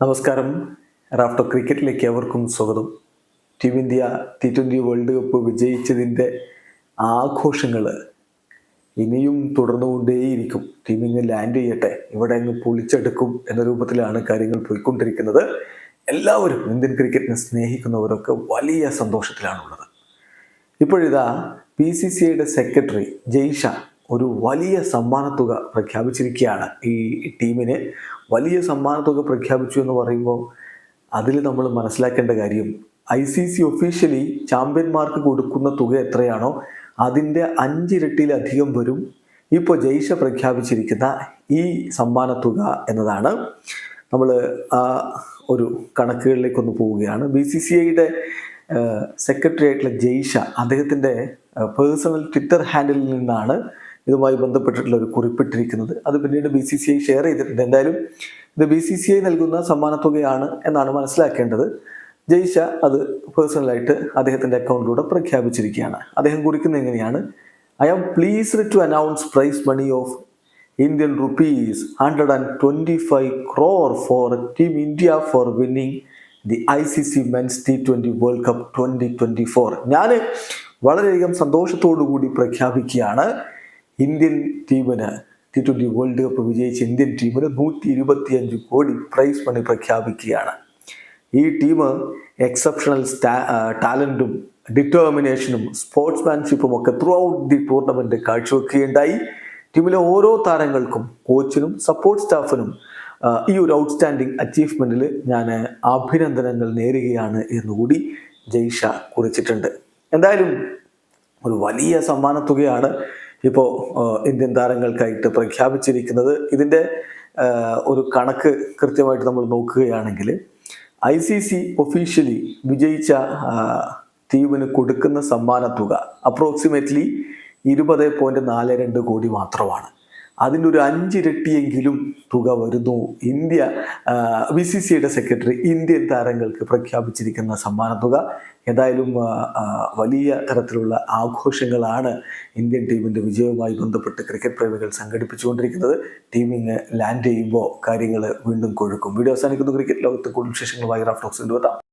നമസ്കാരം. റാഫ്റ്റോ ക്രിക്കറ്റിലേക്ക് അവർക്കും സ്വാഗതം. Team India T twenty world cup വിജയിച്ചതിന്റെ ആഘോഷങ്ങൾ ഇനിയും തുടർന്നുകൊണ്ടേയിരിക്കും. ടീം ഇങ്ങ് ലാൻഡ് ചെയ്യട്ടെ ഇവിടെ അങ്ങ് പൊളിച്ചെടുക്കും എന്ന രൂപത്തിലാണ് കാര്യങ്ങൾ പോയിക്കൊണ്ടിരിക്കുന്നത്. എല്ലാവരും ഇന്ത്യൻ ക്രിക്കറ്റിനെ സ്നേഹിക്കുന്നവരൊക്കെ വലിയ സന്തോഷത്തിലാണുള്ളത്. ഇപ്പോഴിതാ പി സി സി ഐയുടെ സെക്രട്ടറി ജയ്ഷ ഒരു വലിയ സമ്മാനത്തുക പ്രഖ്യാപിച്ചിരിക്കുകയാണ് ഈ ടീമിന്. വലിയ സമ്മാനത്തുക പ്രഖ്യാപിച്ചു എന്ന് പറയുമ്പോൾ അതിൽ നമ്മൾ മനസ്സിലാക്കേണ്ട കാര്യം ഐ സി സി ഒഫീഷ്യലി ചാമ്പ്യന്മാർക്ക് കൊടുക്കുന്ന തുക എത്രയാണോ അതിന്റെ അഞ്ചിരട്ടിയിലധികം വരും. ഇപ്പോൾ ജയ്ഷ പ്രഖ്യാപിച്ചിരിക്കുന്ന ഈ സമ്മാനത്തുക എന്നതാണ്. നമ്മൾ ആ ഒരു കണക്കുകളിലേക്കൊന്ന് പോവുകയാണ്. ബി സി സി ഐയുടെ സെക്രട്ടറി ആയിട്ടുള്ള ജയ്ഷ അദ്ദേഹത്തിന്റെ പേഴ്സണൽ ട്വിറ്റർ ഹാൻഡിലിൽ നിന്നാണ് ഇതുമായി ബന്ധപ്പെട്ടിട്ടുള്ള ഒരു കുറിപ്പിട്ടിരിക്കുന്നത്. അത് പിന്നീട് B C C I share ചെയ്തിട്ടുണ്ട്. എന്തായാലും ഇത് ബി സി സി ഐ നൽകുന്ന സമ്മാനത്തുകയാണ് എന്നാണ് മനസ്സിലാക്കേണ്ടത്. ജയ്ഷ അത് പേഴ്സണലായിട്ട് അദ്ദേഹത്തിന്റെ അക്കൗണ്ടിലൂടെ പ്രഖ്യാപിച്ചിരിക്കുകയാണ്. അദ്ദേഹം കുറിക്കുന്നത് എങ്ങനെയാണ്? I am pleased to announce prize money of Indian rupees hundred and twenty five crore for team India for winning the I C C men's T twenty world cup twenty twenty four ഞാൻ വളരെയധികം സന്തോഷത്തോടു കൂടി പ്രഖ്യാപിക്കുകയാണ്. Indian ടീമിന് T twenty world cup വിജയിച്ച Indian ടീമിന് നൂറ്റി ഇരുപത്തിയഞ്ച് കോടി പ്രൈസ് മണി പ്രഖ്യാപിക്കുകയാണ്. ഈ ടീം എക്സെപ്ഷണൽ ടാലന്റും ഡിറ്റർമിനേഷനും സ്പോർട്സ്മാൻഷിപ്പും ഒക്കെ ത്രൂ ഔട്ട് ദി ടൂർണമെന്റ് കാഴ്ചവെക്കുകയുണ്ടായി ടീമിലെ ഓരോ താരങ്ങൾക്കും കോച്ചിനും സപ്പോർട്ട് സ്റ്റാഫിനും ഈ ഒരു ഔട്ട്സ്റ്റാൻഡിംഗ് അച്ചീവ്മെന്റിൽ ഞാൻ അഭിനന്ദനങ്ങൾ നേരുകയാണ് എന്നുകൂടി ജയ്ഷ കുറിച്ചിട്ടുണ്ട്. എന്തായാലും ഒരു വലിയ സമ്മാനത്തുകയാണ്. ഇപ്പോൾ ഇന്ത്യൻ താരങ്ങൾക്കായിട്ട് പ്രഖ്യാപിച്ചിരിക്കുന്നത് ഇതിന്റെ ഒരു കണക്ക് കൃത്യമായിട്ട് നമ്മൾ നോക്കുകയാണെങ്കിൽ ഐ സി സി ഒഫീഷ്യലി വിജയിച്ച ടീമിന് കൊടുക്കുന്ന സമ്മാനത്തുക അപ്രോക്സിമേറ്റ്ലി ഇരുപത് പോയിന്റ് നാല് രണ്ട് കോടി മാത്രമാണ്. അതിന്റെ ഒരു അഞ്ചിരട്ടിയെങ്കിലും തുക വരുന്നു. ഇന്ത്യ ബി സി സിയുടെ സെക്രട്ടറി ഇന്ത്യൻ താരങ്ങൾക്ക് പ്രഖ്യാപിച്ചിരിക്കുന്ന സമ്മാന തുക. ഏതായാലും വലിയ തരത്തിലുള്ള ആഘോഷങ്ങളാണ് ഇന്ത്യൻ ടീമിന്റെ വിജയവുമായി ബന്ധപ്പെട്ട് ക്രിക്കറ്റ് പ്രേമികൾ സംഘടിപ്പിച്ചുകൊണ്ടിരിക്കുന്നത്. ടീമിങ് ലാൻഡ് ചെയ്യുമ്പോൾ കാര്യങ്ങൾ വീണ്ടും കൊഴുക്കും. വീഡിയോ അവസാനിക്കുന്നു. ക്രിക്കറ്റ് ലോകത്ത് കൂടുതൽ വിശേഷങ്ങളുമായി റാഫ്റ്റോക്സിന്റെ വരാം